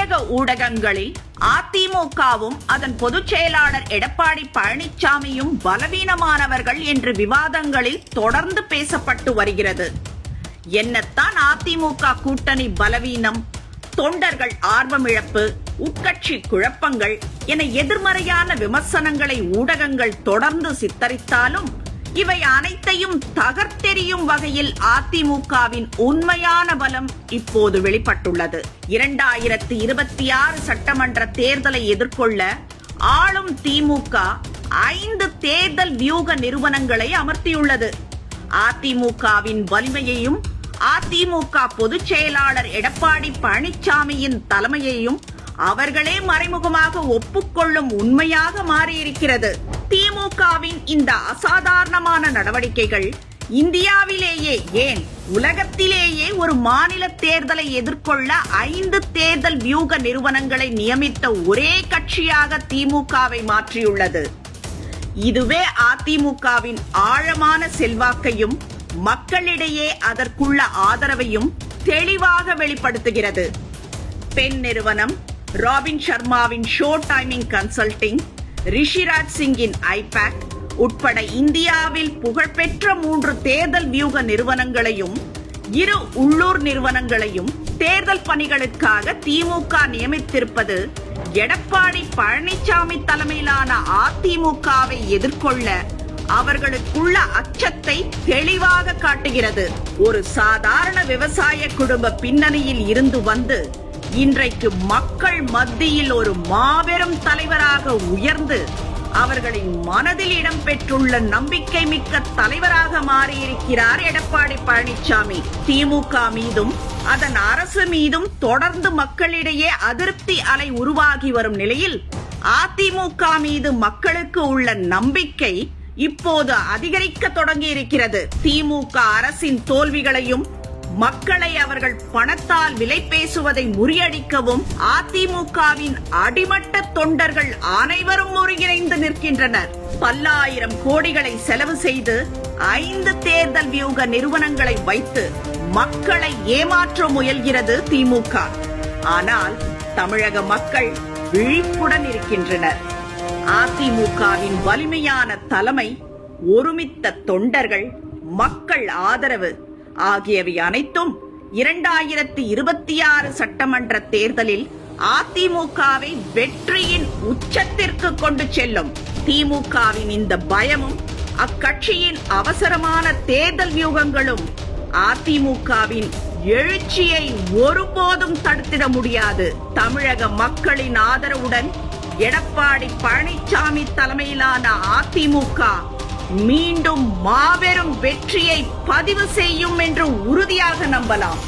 தமிழக ஊடகங்களில் அதிமுகவும் அதன் பொதுச் செயலாளர் எடப்பாடி பழனிசாமியும் பலவீனமானவர்கள் என்று விவாதங்களில் தொடர்ந்து பேசப்பட்டு வருகிறது. என்னத்தான் அதிமுக கூட்டணி பலவீனம் தொண்டர்கள் ஆர்வமிழப்பு உட்கட்சி குழப்பங்கள் என எதிர்மறையான விமர்சனங்களை ஊடகங்கள் தொடர்ந்து சித்தரித்தாலும் இவை அனைத்தையும் தகர்த்தெறியும் வகையில் அதிமுகவின் உண்மையான பலம் இப்போது வெளிப்பட்டுள்ளது. இரண்டாயிரத்தி இருபத்தி ஆறு சட்டமன்ற தேர்தலை எதிர்கொள்ள ஆளும் திமுக ஐந்து தேர்தல் வியூக நிறுவனங்களை அமர்த்தியுள்ளது. அதிமுகவின் வலிமையையும் அதிமுக பொதுச் செயலாளர் எடப்பாடி பழனிசாமியின் தலைமையையும் அவர்களே மறைமுகமாக ஒப்புக்கொள்ளும் உண்மையாக மாறியிருக்கிறது. திமுகவின் இந்த அசாதாரணமான நடவடிக்கைகள் இந்தியாவிலேயே ஏன் உலகத்திலேயே ஒரு மாநில தேர்தலை எதிர்கொள்ள ஐந்து தேர்தல் வியூக நிறுவனங்களை நியமித்த ஒரே கட்சியாக திமுகவை மாற்றியுள்ளது. இதுவே அதிமுகவின் ஆழமான செல்வாக்கையும் மக்களிடையே அதற்குள்ள ஆதரவையும் தெளிவாக வெளிப்படுத்துகிறது. பெண் நிறுவனம் ராபின் சர்மாவின் ஷோ டைமிங் கன்சல்டிங் ரிஷிராஜ் சிங்கின் ஐபேக் உட்பட இந்தியாவில் புகழ்பெற்ற மூன்று தேர்தல் வியூக நிறுவனங்களையும் இரு உள்ளூர் நிறுவனங்களையும் தேர்தல் பணிகளுக்காக திமுக நியமித்திருப்பது எடப்பாடி பழனிசாமி தலைமையிலான அதிமுகவை எதிர்கொள்ள அவர்களுக்குள்ள அச்சத்தை தெளிவாக காட்டுகிறது. ஒரு சாதாரண விவசாய குடும்ப பின்னணியில் இருந்து வந்து இன்றைக்கு மக்கள் மத்தியில் ஒரு மாபெரும் தலைவராக உயர்ந்து அவர்களின் மனதில் இடம்பெற்றுள்ள நம்பிக்கை மிக்க தலைவராக மாறியிருக்கிறார் எடப்பாடி பழனிசாமி திமுக மீதும் அதன் அரசு மீதும் தொடர்ந்து மக்களிடையே அதிருப்தி அலை உருவாகி வரும் நிலையில் அதிமுக மீது மக்களுக்கு உள்ள நம்பிக்கை இப்போது அதிகரிக்க தொடங்கி இருக்கிறது திமுக அரசின் தோல்விகளையும் மக்களை அவர்கள் பணத்தால் விலை பேசுவதை முறியடிக்கவும் அதிமுகவின் அடிமட்ட தொண்டர்கள் அனைவரும் ஒருங்கிணைந்து நிற்கின்றனர். பல்லாயிரம் கோடிகளை செலவு செய்து ஐந்து தேர்தல் வியூக நிறுவனங்களை வைத்து மக்களை ஏமாற்ற முயல்கிறது திமுக. ஆனால் தமிழக மக்கள் விழிப்புடன் இருக்கின்றனர். அதிமுகவின் வலிமையான தலைமை ஒருமித்த தொண்டர்கள் மக்கள் ஆதரவு ஆகியவை அனைத்தும் இரண்டாயிரத்தி இருபத்தி ஆறு சட்டமன்ற தேர்தலில் அதிமுகவை வெற்றியின் உச்சத்திற்கு கொண்டு செல்லும். திமுகவின் இந்த பயமும் அக்கட்சியின் அவசரமான தேர்தல் வியூகங்களும் அதிமுகவின் எழுச்சியை ஒருபோதும் தடுத்திட முடியாது. தமிழக மக்களின் ஆதரவுடன் எடப்பாடி பழனிசாமி தலைமையிலான அதிமுக மீண்டும் மாபெரும் வெற்றியை பதிவு செய்யும் என்று உறுதியாக நம்பலாம்.